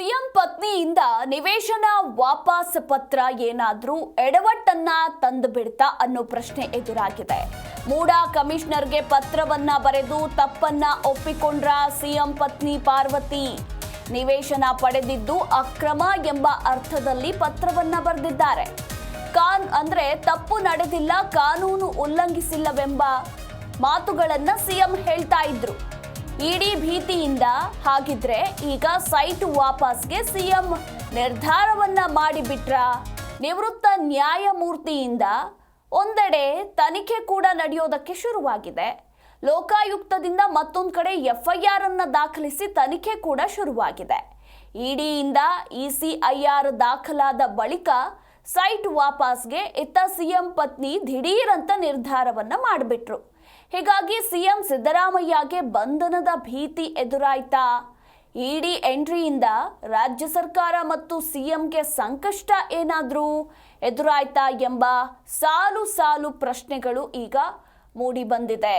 CM ಪತ್ನಿಯಿಂದ ನಿವೇಶನ ವಾಪಸ್ ಪತ್ರ ಏನಾದರೂ ಎಡವಟ್ಟನ್ನ ತಂದು ಬಿಡ್ತಾ ಅನ್ನೋ ಪ್ರಶ್ನೆ ಎದುರಾಗಿದೆ. ಮೂಡಾ ಕಮಿಷನರ್ಗೆ ಪತ್ರವನ್ನ ಬರೆದು ತಪ್ಪನ್ನ ಒಪ್ಪಿಕೊಂಡ್ರ ಸಿಎಂ ಪತ್ನಿ ಪಾರ್ವತಿ. ನಿವೇಶನ ಪಡೆದಿದ್ದು ಅಕ್ರಮ ಎಂಬ ಅರ್ಥದಲ್ಲಿ ಪತ್ರವನ್ನ ಬರೆದಿದ್ದಾರೆ. ಕಾನ್ ಅಂದ್ರೆ ತಪ್ಪು ನಡೆದಿಲ್ಲ, ಕಾನೂನು ಉಲ್ಲಂಘಿಸಿಲ್ಲವೆಂಬ ಮಾತುಗಳನ್ನ ಸಿಎಂ ಹೇಳ್ತಾ ಇದ್ರು. ಇಡೀ ಭೀತಿಯಿಂದ ಹಾಗಿದ್ರೆ ಈಗ ಸೈಟ್ ವಾಪಸ್ಗೆ ಸಿಎಂ ನಿರ್ಧಾರವನ್ನ ಮಾಡಿಬಿಟ್ರ? ನಿವೃತ್ತ ನ್ಯಾಯಮೂರ್ತಿಯಿಂದ ಒಂದೆಡೆ ತನಿಖೆ ಕೂಡ ನಡೆಯೋದಕ್ಕೆ ಶುರುವಾಗಿದೆ. ಲೋಕಾಯುಕ್ತದಿಂದ ಮತ್ತೊಂದು ಕಡೆ ಎಫ್ಐಆರ್ ಅನ್ನು ದಾಖಲಿಸಿ ತನಿಖೆ ಕೂಡ ಶುರುವಾಗಿದೆ. ಇಡಿಯಿಂದ ಇಸಿಐಆರ್ ದಾಖಲಾದ ಬಳಿಕ ಸೈಟ್ ವಾಪಸ್ಗೆ ಇತ್ತ ಸಿಎಂ ಪತ್ನಿ ದಿಢೀರಂತ ನಿರ್ಧಾರವನ್ನ ಮಾಡಿಬಿಟ್ರು. ಹೀಗಾಗಿ ಸಿಎಂ ಸಿದ್ದರಾಮಯ್ಯಗೆ ಬಂಧನದ ಭೀತಿ ಎದುರಾಯ್ತಾ? ಇಡಿ ಎಂಟ್ರಿಯಿಂದ ರಾಜ್ಯ ಸರ್ಕಾರ ಮತ್ತು ಸಿಎಂಗೆ ಸಂಕಷ್ಟ ಏನಾದರೂ ಎದುರಾಯ್ತಾ ಎಂಬ ಸಾಲು ಸಾಲು ಪ್ರಶ್ನೆಗಳು ಈಗ ಮೂಡಿ ಬಂದಿದೆ.